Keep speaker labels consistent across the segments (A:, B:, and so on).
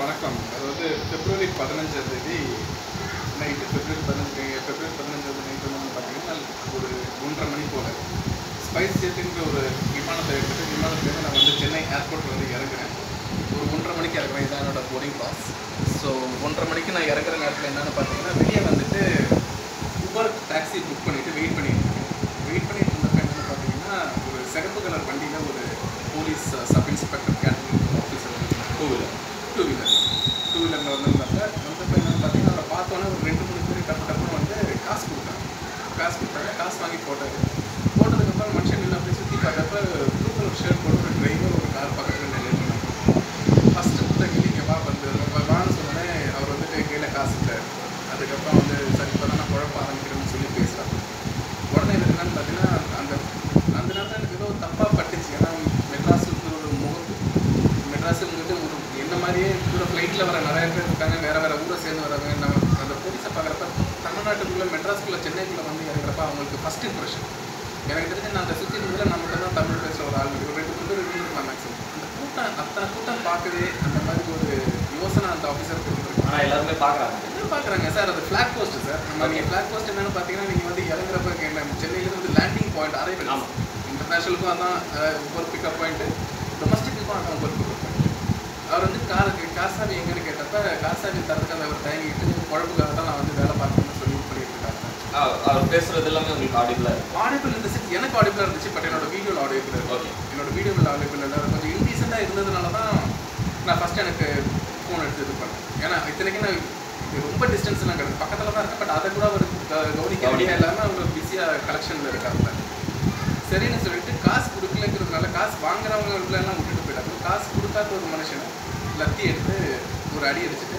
A: வணக்கம். அதாவது பிப்ரவரி பதினஞ்சாம் தேதி நைட்டு பிப்ரவரி பதினஞ்சு பிப்ரவரி பதினஞ்சாம் தேதி நைட்டு வந்து பார்த்தீங்கன்னா ஒரு ஒன்றரை மணி போல். ஸ்பைஸ் ஜெட்டுங்கிற ஒரு விமானத்தை எடுத்துகிட்டு விமானத்துலேருந்து நான் வந்து சென்னை ஏர்போர்ட்டில் வந்து இறங்குறேன். ஒரு ஒன்றரை மணிக்கு இறங்குறேன். இதான் என்னோட போர்டிங் பாஸ் ஸோ ஒன்றரை மணிக்கு நான் இறங்குற நேரத்தில் என்னென்னு பார்த்தீங்கன்னா வெளியே வந்துட்டு உபர் டாக்ஸி புக் பண்ணிவிட்டு வெயிட் பண்ணிட்டு இருக்கேன். வெயிட் பண்ணிட்டு இருந்தப்ப என்னென்னு பார்த்தீங்கன்னா ஒரு சிகப்பு கலர் வண்டியில் ஒரு police sub inspector catering officer two wheeler two wheeler two வீலரில் வந்திருந்தப்ப வந்தப்ப என்னென்னு பார்த்தீங்கன்னா அவரை பார்த்தோன்னே ஒரு ரெண்டு மூணு பேர் டப்பு டப்புன்னு வந்து காசு கொடுத்தாங்க காசு கொடுத்தாங்க காசு வாங்கி போட்டார் போட்டதுக்கப்புறம் மனுஷன் இல்லை அப்படி சுற்றி பார்த்தப்ப ப்ளூ கலர் ஷர்ட் போட்டு ஒரு டிரைவர் ஒரு கார் பக்கத்தில் நின்றுட்டு ஃபஸ்ட்டு கொடுத்த நீங்கள் வா வந்து வான்னு சொன்னோடனே அவர் வந்துட்டு கையில் காசு இல்லை. அதுக்கப்புறம் வந்து சரி இப்போ தான் நான் குழப்ப ஆரம்பிக்கிறேன்னு சொல்லி பேசுகிறாங்க உடனே எனக்கு என்னன்னு பார்த்தீங்கன்னா அந்த அந்த நேரத்தில் எனக்கு ஏதோ தப்பாக பட்டுச்சு. ஏன்னா மெட்ராஸுக்கு ஒரு முகத்து மெட்ராஸுங்கிறது ஒரு என்ன மாதிரியே கூட ஃப்ளைட்டில் வர நிறைய பேர் இருக்காங்க. வேறு வேறு ஊரை சேர்ந்து வரவங்க நம்ம போலீஸை பார்க்குறப்ப தமிழ்நாட்டுக்குள்ளே மெட்ராஸ்குள்ளே சென்னைக்குள்ளே வந்து இறங்குறப்ப அவங்களுக்கு ஃபஸ்ட் இம்ப்ரெஷன் எனக்கு தெரிஞ்சு நான் அந்த சுற்றி நான் மட்டும் தான் தமிழ் பேசுகிற ஒரு ஆள். ஒரு ரெண்டு பேர் இருந்திருப்பாங்க மேக்ஸிமம் அந்த கூட்டம் அத்தனை கூட்டம் பார்க்கவே அந்த மாதிரி ஒரு யோசனை அந்த ஆஃபீஸருக்கு இருந்திருக்கு
B: ஆனால் எல்லாருமே பார்க்குறாங்க.
A: என்ன பார்க்குறாங்க சார். அது ஃபிளாக் போஸ்ட் சார். நம்ம நீங்கள் ஃபிளாக் போஸ்ட் என்னன்னு பார்த்தீங்கன்னா நீங்கள் வந்து இறங்குறப்ப என்ன சென்னையிலேருந்து வந்து லேண்டிங் பாயிண்ட் அரைவல்
B: ஆமா.
A: இன்டர்நேஷனலுக்கும் அதான் ஒரு பிக்கப் பாயிண்ட்டு டொமஸ்டிக்குக்கும் அதான் ஒரு பிக்கப் அவர் வந்து காருக்கு காசாவி எங்கன்னு கேட்டப்ப காசாவி தரத்துக்கு அவர் தயங்கிட்டு குழம்புக்காக தான் நான் வந்து வேலை பார்க்கணும்னு சொல்லி பண்ணிட்டு இருக்காங்க
B: அவர் பேசுறது எல்லாமே உங்களுக்கு ஆடிபிளாக இருக்கு.
A: ஆடிபிள் இருந்துச்சு. எனக்கு ஆடிபிளாக இருந்துச்சு பட் என்னோட வீடியோவில் ஆடிபிள் இருக்கு.
B: ஓகே
A: என்னோட வீடியோவில் ஆடிபிள் இல்லை. கொஞ்சம் இன்டீசெண்டாக இருந்ததுனால தான் நான் ஃபஸ்ட் எனக்கு ஃபோன் எடுத்து இது பண்ணேன். ஏன்னா இத்தனைக்கு நான் ரொம்ப டிஸ்டன்ஸ்லாம் கிடையாது பக்கத்தில் தான் இருக்கேன் பட் அதை கூட அவர் கவனிக்க வேண்டிய இல்லாமல் அவங்க பிஸியாக கலெக்ஷனில் இருக்காங்க. சரின்னு சொல்லிட்டு காசு கொடுக்கலங்கிறதுனால காசு வாங்குறவங்க எல்லாம் விட்டுட்டு போயிட்டாங்க. காசு கொடுக்காத ஒரு மனுஷனை லத்தி எடுத்து ஒரு அடி அடிச்சுட்டு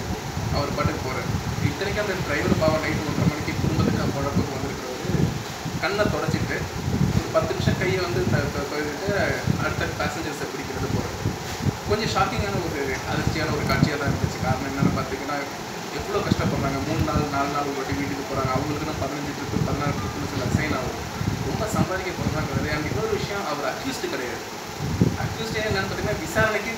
A: அவர் பாட்டுக்கு போகிறார் இத்தனைக்கும் அந்த டிரைவர் பாவம் நைட்டு ஒன்றரை மணிக்கு குடும்பத்துக்கு அந்த குழப்புக்கு வந்திருக்கிறவர் கண்ணை தொடச்சிட்டு ஒரு பத்து நிமிஷம் கையை வந்து த- அடுத்த பேசஞ்சர்ஸை பிடிக்கிறது போகிறார் கொஞ்சம் ஷாக்கிங்கான ஒரு அதிர்ச்சியான ஒரு காட்சியாக தான் இருந்துச்சு. காரணம் என்னென்னு பார்த்தீங்கன்னா எவ்வளோ கஷ்டப்படுறாங்க. மூணு நாள் நாலு நாள் ஒரு வீட்டுக்கு போகிறாங்க அவங்களுக்குன்னு பதினஞ்சு ட்ரிப்பு பதினாறு ட்ரிப்புன்னு சில அசைன் ஆகும். ரொம்ப சம்பாதிக்க போகிறாங்க அண்ட் இன்னொரு விஷயம் அவர் அக்யூஸ்டு கிடையாது. அக்யூஸ்டே என்னென்னு பார்த்தீங்கன்னா விசாரணைக்கு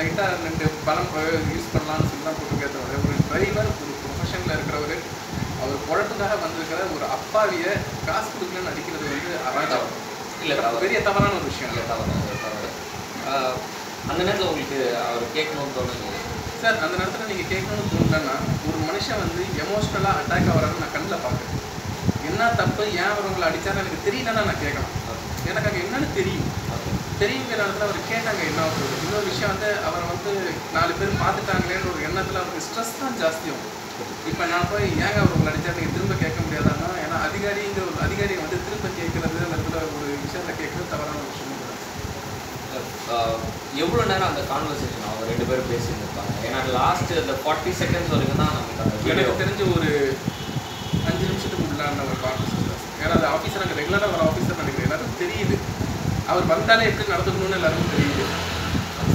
A: லைட்டாக ரெண்டு பலம் யூஸ் பண்ணலாம்னு சொல்லி தான் போட்டுருக்கே தவிர ஒரு டிரைவர் ஒரு ப்ரொஃபஷனில் இருக்கிறவர் அவர் குழப்பத்துக்காக வந்திருக்கிற ஒரு அப்பாவியை காசு கொடுக்கலன்னு அடிக்கிறது வந்து அராஜகம்
B: இல்லை
A: பெரிய தவறான ஒரு விஷயம்.
B: இல்லை தவறு தவறு அந்த நேரத்தில் உங்களுக்கு அவர் கேட்கணும்னு தோணுது.
A: சார் அந்த நேரத்தில் நீங்கள் கேட்கணும்னு தோணுலன்னா ஒரு மனுஷன் வந்து எமோஷ்னலாக அட்டாக் ஆகிறான்னு நான் கண்ணில் பார்க்குறேன். என்ன தப்பு ஏன் அவங்களை அடிச்சாரு எனக்கு தெரியலன்னா நான் கேட்கலாம். எனக்கு அங்கே என்னன்னு தெரியும். தெரியுங்கிற இடத்துல அவர் கேட்டாங்க என்ன ஆகுது? இன்னொரு விஷயம் வந்து அவரை வந்து நாலு பேர் பார்த்துட்டாங்களேன்ற ஒரு எண்ணத்தில் அவருக்கு ஸ்ட்ரெஸ் தான் ஜாஸ்தியாகும் இப்போ நான் போய் ஏங்க அவர் உங்களை அடிச்சா நீங்கள் திரும்ப கேட்க முடியாதான்னா ஏன்னா அதிகாரிங்கிற ஒரு அதிகாரியை வந்து திரும்ப கேட்கறது அந்த ஒரு விஷயத்தை கேட்கறது தவறான ஒரு விஷயம்.
B: எவ்வளோ நேரம் அந்த கான்வர்சேஷன் அவங்க ரெண்டு பேரும் பேசியிருந்திருப்பாங்க ஏன்னா லாஸ்ட் அந்த ஃபார்ட்டி செகண்ட்ஸ் வரைக்கும் தான் நமக்கு
A: எனக்கு தெரிஞ்ச ஒரு அஞ்சு நிமிஷத்துக்கு உள்ளான ஒரு கான்வர்சேஷன் ஏன்னா அந்த ஆஃபீஸர் அங்கே ரெகுலராக வர ஆஃபீஸர் நினைக்கிறேன். எல்லாரும் தெரியுது. அவர் வந்தாலே எப்படி நடந்துக்கணும்னு எல்லாருக்கும் தெரியுது.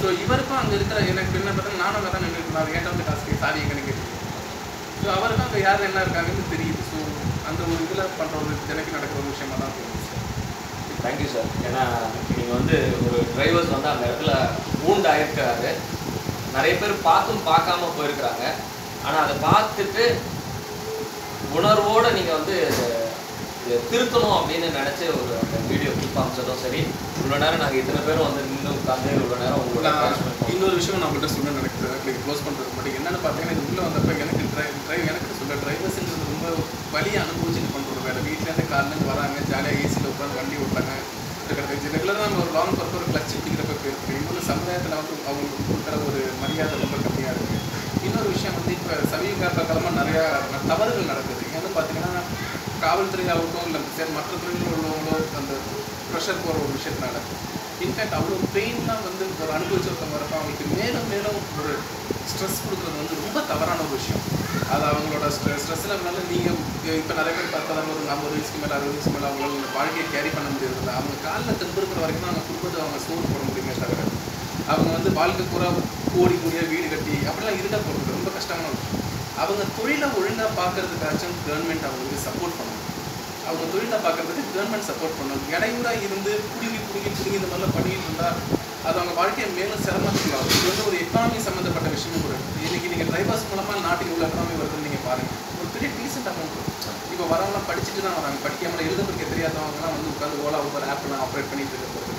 A: ஸோ இவருக்கும் அங்கே இருக்கிற எனக்கு என்ன பார்த்தா நானும் அங்கே தான் நின்றுருந்தார் ஏன்டா வந்து காசு சாரி எங்கன்னு ஸோ அவருக்கும் அங்கே யார் என்ன இருக்காங்கன்னு தெரியுது. ஸோ அந்த ஒரு இதில் பண்ணுற ஒரு தினைக்கு நடக்கிற ஒரு விஷயமா தான் தோணுச்சு
B: தேங்க்யூ சார் ஏன்னா நீங்கள் வந்து ஒரு டிரைவர்ஸ் வந்து அந்த இடத்துல ஊண்டு ஆயிருக்கிறாரு நிறைய பேர் பார்த்தும் பார்க்காம போயிருக்கிறாங்க. ஆனால் அதை பார்த்துட்டு உணர்வோடு நீங்கள் வந்து திருத்தணும் அப்படின்னு நினச்சி ஒரு வீடியோ கிளிப் அமைச்சதும் சரி. இவ்வளோ நேரம் நாங்கள் இத்தனை பேரும் வந்து நின்று உட்காந்து இவ்வளோ நேரம் பண்ணோம்.
A: இன்னொரு விஷயம் நான் உங்கள்கிட்ட சொல்ல நினைக்கிறேன். நீங்கள் க்ளோஸ் பண்ணுறது மட்டும் என்னென்னு பார்த்தீங்கன்னா இது உள்ளே வந்தப்போ எனக்கு டிரைவ் டிரைவ் எனக்கு சொல்ல டிரைவர்ஸுன்றது ரொம்ப வழியை அனுபவிச்சுட்டு பண்ணுற ஒரு வேலை வீட்டிலேருந்து கார்லேருந்து வராங்க. ஜாலியாக ஏசியில் உட்காந்து வண்டி இருக்கிறது ரெகுலராக நம்ம ஒரு லாங் பர்பஸ் ஒரு கிளச் பிடிக்கிறப்ப போயிருக்கு இன்னொரு சமுதாயத்தில் வந்து அவங்களுக்கு கொடுக்குற ஒரு மரியாதை ரொம்ப கம்மியாக இருக்குது இன்னொரு விஷயம் வந்து இப்போ சமீப காலமாக நிறையா தவறுகள் நடக்குது காவல்துறையாகட்டும் இல்லை சரி மற்ற துறையில் உள்ளவங்களோ அந்த ப்ரெஷர் போகிற ஒரு விஷயத்தினால இன்ஃபேக்ட் அவ்வளோ பெயின்லாம் வந்து ஒரு அனுபவிச்சவங்க வரப்போ அவங்களுக்கு மேலும் மேலும் ஒரு ஸ்ட்ரெஸ் கொடுக்குறது வந்து ரொம்ப தவறான ஒரு விஷயம். அது அவங்களோட ஸ்ட்ரெஸ் ஸ்ட்ரெஸ் லெவலில் நீங்கள் இப்போ நிறைய பேர் பார்த்தா ஒரு ஐம்பது வயசுக்கு மேலே அறுபது வயசுக்கு மேலே அவங்களால வாழ்க்கையை கேரி பண்ண முடியறதில்ல. அவங்க காலில் தெம்பு இருக்கிற வரைக்கும் தான் அவங்க குடும்பத்தை அவங்க சோறு போட முடியுமே தவிர அவங்க வந்து வாழ்க்கை பூரா கோடி கூடிய வீடு கட்டி அப்படிலாம் இருக்க போகிறது ரொம்ப கஷ்டமான விஷயம். அவங்க தொழிலை ஒழுங்காக பார்க்கறதுக்காச்சும் கவர்மெண்ட் அவங்களுக்கு சப்போர்ட் பண்ணணும். அவங்க தொழிலை பார்க்கறதுக்கு கவர்மெண்ட் சப்போர்ட் பண்ணணும். இடையூறாக இருந்து பிடுங்கி பிடுங்கி பிடுங்கி இந்த மாதிரிலாம் பண்ணிட்டு இருந்தால் அது அவங்க வாழ்க்கையை மேலும் சிரமத்துக்குள்ளாகும் இது வந்து ஒரு எக்கானமி சம்மந்தப்பட்ட விஷயமும் கூட. இன்னைக்கு நீங்கள் டிரைவர்ஸ் மூலமாக நாட்டுக்கு உள்ள எக்கானமி வருதுன்னு நீங்கள் பாருங்கள் ஒரு பெரிய டீசென்ட் அமௌண்ட் இப்போ வரவங்களாம் படிச்சுட்டு தான் வராங்க. படிக்காமல் எழுத படிக்க தெரியாதவங்கலாம் வந்து உட்காந்து ஓலா ஊபர் ஆப்லாம் ஆப்ரேட் பண்ணிட்டு இருக்கிறது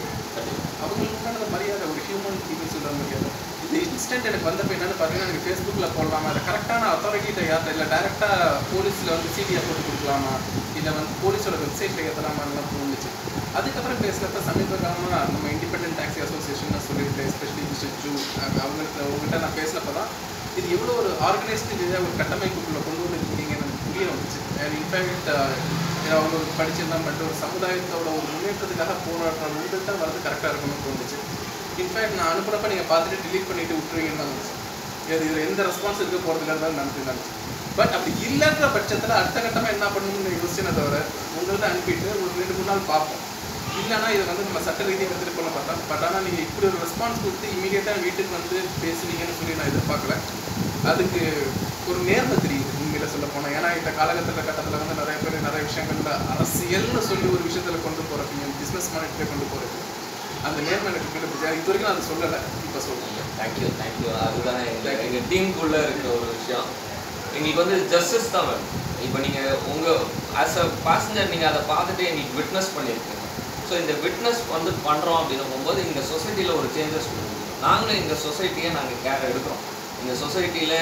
A: அவங்களுக்கு உண்டான மரியாதை ஒரு ஹியூமன் பீப்புள் சொல்கிற மரியாதை. இந்த இன்ஸ்டன்ட் எனக்கு வந்தப்போ என்னன்னு பார்த்தீங்கன்னா எனக்கு ஃபேஸ்புக்கில் போடலாமா? இல்லை கரெக்டான அத்தாரிட்டிகிட்ட யார்கிட்ட இல்லை டேரெக்டாக போலீஸில் வந்து சிடிஆர் போட்டு கொடுக்கலாமா? இல்லை வந்து போலீஸோட வெப்சைட்டில் ஏற்றலாமான்லாம் தோணுச்சு. அதுக்கப்புறம் பேசுகிறப்ப சமீப காலமாக நம்ம இண்டிபெண்டன்ட் டாக்ஸி அசோசியேஷன் சொல்லியிருக்கேன் எஸ்பெஷலி மிஸ்டர் ஜூ அவங்கள்ட்ட அவங்ககிட்ட நான் பேசினப்போ தான் இது எவ்வளோ ஒரு ஆர்கனைஸ்டு இதாக ஒரு கட்டமைப்புக்குள்ளே கொண்டு வந்து இருக்கீங்கன்னு எனக்கு புரிய வந்துச்சு. அண்ட் இன்ஃபேக்ட் அவங்க ஒரு படிச்சிருந்தா மட்டும் ஒரு சமுதாயத்தோட ஒரு முன்னேற்றத்துக்காக போராடுற உங்கள்கிட்ட வரது கரெக்டாக இருக்கணும்னு தோணுச்சு. இன்ஃபேக்ட் நான் அனுப்புறப்ப நீங்கள் பார்த்துட்டு டிலீட் பண்ணிட்டு விட்டுருவீங்கன்னு தான் இது இதில் எந்த ரெஸ்பான்ஸ் இருக்க போகிறதுல தான் நினச்சி நினச்சி பட் அப்படி இல்லைன்ற பட்சத்தில் அடுத்த கட்டமாக என்ன பண்ணணும்னு யோசிச்சேனே தவிர உங்கள்கிட்ட அனுப்பிட்டு ஒரு ரெண்டு மூணு நாள் பார்ப்போம். இல்லைன்னா இதை வந்து நம்ம சட்ட ரீதியாக எடுத்துகிட்டு போன பார்த்தா பட் ஆனால் நீங்கள் இப்படி ஒரு ரெஸ்பான்ஸ் கொடுத்து இமீடியட்டாக வீட்டுக்கு வந்து பேசுனீங்கன்னு சொல்லி நான் எதிர்பார்க்கல. அதுக்கு ஒரு நேர்மை தெரியுது உண்மையில் சொல்ல போனால் ஏன்னா இந்த காலகட்டத்தில் கட்டத்தில் வந்து நிறைய பேர் நிறைய விஷயங்கள் அரசியல்னு சொல்லி ஒரு விஷயத்தில் கொண்டு போகிறப்பீங்க பிஸ்னஸ் மானிட்டே கொண்டு போகிறது அந்த நேர்மை எனக்கு கிடைச்சிச்சு இது வரைக்கும் நான் அதை சொல்லலை. இப்போ சொல்லுவேன்
B: தேங்க்யூ தேங்க்யூ அதுதான் எங்கள் எங்கள் டீமுக்குள்ளே இருக்கிற ஒரு விஷயம். எங்களுக்கு வந்து ஜஸ்டிஸ் தான் வேணும். இப்போ நீங்கள் உங்கள் ஆஸ் அ பேசஞ்சர் நீங்கள் அதை பார்த்துட்டு எங்களுக்கு விட்னஸ் பண்ணியிருக்கீங்க ஸோ இந்த விட்னஸ் வந்து பண்ணுறோம் அப்படின்னு போகும்போது இந்த சொசைட்டியில் ஒரு சேஞ்சஸ் நாங்களும் இந்த சொசைட்டியை நாங்கள் கேர் எடுக்கிறோம். இந்த சொசைட்டியில்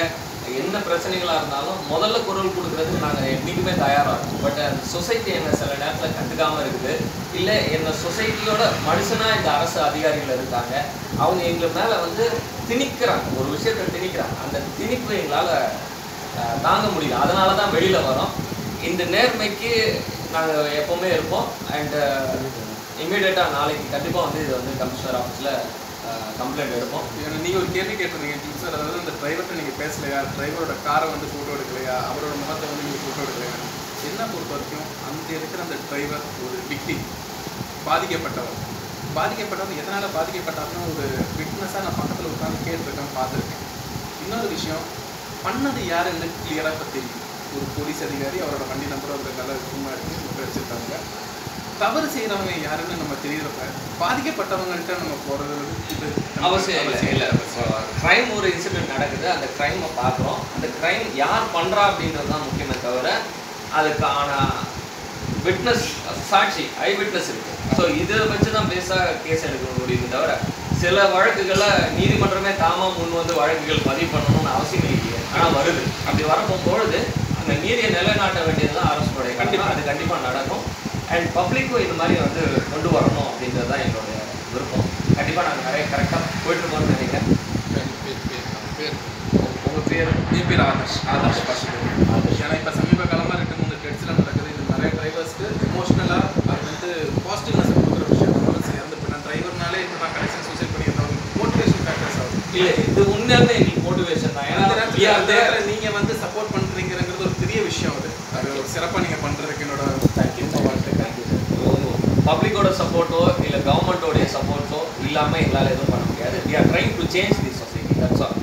B: எந்த பிரச்சனைகளாக இருந்தாலும் முதல்ல குரல் கொடுக்கறதுக்கு நாங்கள் என்றைக்குமே தயாராக இருக்கோம். பட் அந்த சொசைட்டி என்ன சில நேரத்தில் கண்டுக்காமல் இருக்குது. இல்லை என்ன சொசைட்டியோட மனுஷனாக இந்த அரசு அதிகாரிகள் இருக்காங்க. அவங்க எங்கள் மேலே வந்து திணிக்கிறாங்க. ஒரு விஷயத்தை திணிக்கிறாங்க. அந்த திணிப்பு எங்களால் அஹ், தாங்க முடியல. அதனால தான் வெளியில் வரோம். இந்த நேர்மைக்கு நாங்கள் எப்போவுமே இருப்போம். அண்ட் இமீடியட்டாக நாளைக்கு கண்டிப்பாக வந்து இது வந்து கமிஷனர் ஆஃபீஸில் கம்ப்ளைண்ட் எடுப்போம்.
A: ஏன்னா நீங்கள் ஒரு கேள்வி கேட்டிருந்தீங்க சார். அதாவது அந்த டிரைவர்கிட்ட நீங்கள் பேசலையா? டிரைவரோட காரை வந்து ஃபோட்டோ எடுக்கலையா? அவரோட முகத்தை வந்து நீங்கள் ஃபோட்டோ எடுக்கலையா? என்ன பொறுத்த வரைக்கும் அந்த இருக்கிற அந்த டிரைவர் ஒரு விக்டி பாதிக்கப்பட்டவர். பாதிக்கப்பட்டவர் எதனால் பாதிக்கப்பட்டாருன்னு ஒரு விட்னஸாக நான் பக்கத்தில் உட்காந்து கேட்டிருக்கேன் பார்த்துருக்கேன். இன்னொரு விஷயம் பண்ணது யாருன்னு கிளியராக இப்போ தெரியும். ஒரு போலீஸ் அதிகாரி அவரோட வண்டி நம்பர் அவரோட கலர் சும்மா எடுத்து வச்சுருக்காங்க தவறு செய்கிறவங்க யாருன்னு நம்ம தெரியறப்ப பாதிக்கப்பட்டவங்கள்ட்ட நம்ம போகிறது இது
B: அவசியம் இல்லை. இல்லை. க்ரைம் ஒரு இன்சிடென்ட் நடக்குது அந்த க்ரைமை பார்க்குறோம். அந்த க்ரைம் யார் பண்ணுறா அப்படின்றது தான் முக்கியமே தவிர அதுக்கான விட்னஸ் சாட்சி ஐ விட்னஸ் இருக்கு. ஸோ இதை வச்சு தான் பேஸாக கேஸ் எடுக்க முடியுமே தவிர சில வழக்குகளை நீதிமன்றமே தாமா முன் வந்து வழக்குகள் பதிவு பண்ணணும்னு அவசியம் இல்லையே. ஆனால் வருது. அப்படி வரப்போகும்பொழுது அந்த நீதியை நிலைநாட்ட வேண்டியது தான் அரசுடைய கண்டிப்பாக அது கண்டிப்பாக நடக்கும். அண்ட் பப்ளிக்கும் இந்த மாதிரி வந்து கொண்டு வரணும் அப்படின்றது தான் என்னுடைய விருப்பம். கண்டிப்பாக நாங்கள் நிறைய கரெக்டாக போயிட்டு இருக்கோம்னு நினைக்கிறேன்.
A: பேர்?
B: உங்கள் பேர்
A: என் பேர் ஆதர்ஷ் ஆதர்ஷ் பாசுதேவ் ஏன்னா இப்போ சமீப காலமாக ரெண்டு மூணு டெட்ஸில் நடக்குது. இது நிறைய டிரைவர்ஸ்க்கு எமோஷ்னலாக அது வந்து பாசிட்டிவ்னஸ் கொடுக்குற விஷயம். சேர்ந்து இப்போ நான் டிரைவர்னாலே இப்போ நான் கடைசி சூசைட் பண்ணியிருந்தேன் மோட்டிவேஷன் ஃபேக்டர்ஸ் ஆகும்
B: இல்லை இது உண்மையாலுமே எங்களுக்கு மோட்டிவேஷன் தான். ஏன்னா
A: நீங்கள் வந்து சப்போர்ட் பண்ணுறீங்கிறது ஒரு பெரிய விஷயம் அது. அது ஒரு சிறப்பாக நீங்கள் பண்ணுறதுக்கு என்னோட
B: பப்ளிக்கோட சப்போர்ட்டோ இல்லை கவர்மெண்ட்டோடைய சப்போர்ட்டோ இல்லாமல் எங்களால் எதுவும் பண்ண முடியாது. We are trying to change the society that's all